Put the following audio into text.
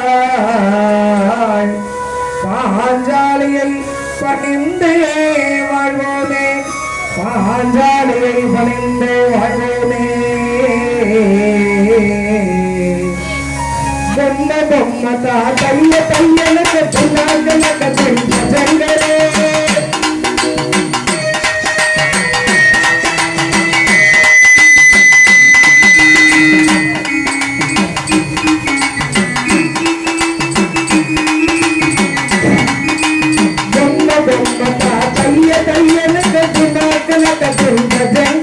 நகர்வாய் பாஞ்சாலியை பணிந்தே வாழ்வோமே. பாஞ்சாலியை பணிந்தே வாழ்வோமே. பொம்ம பொம்ம தா தைய தையனுக்கு பின்னாக Olha a que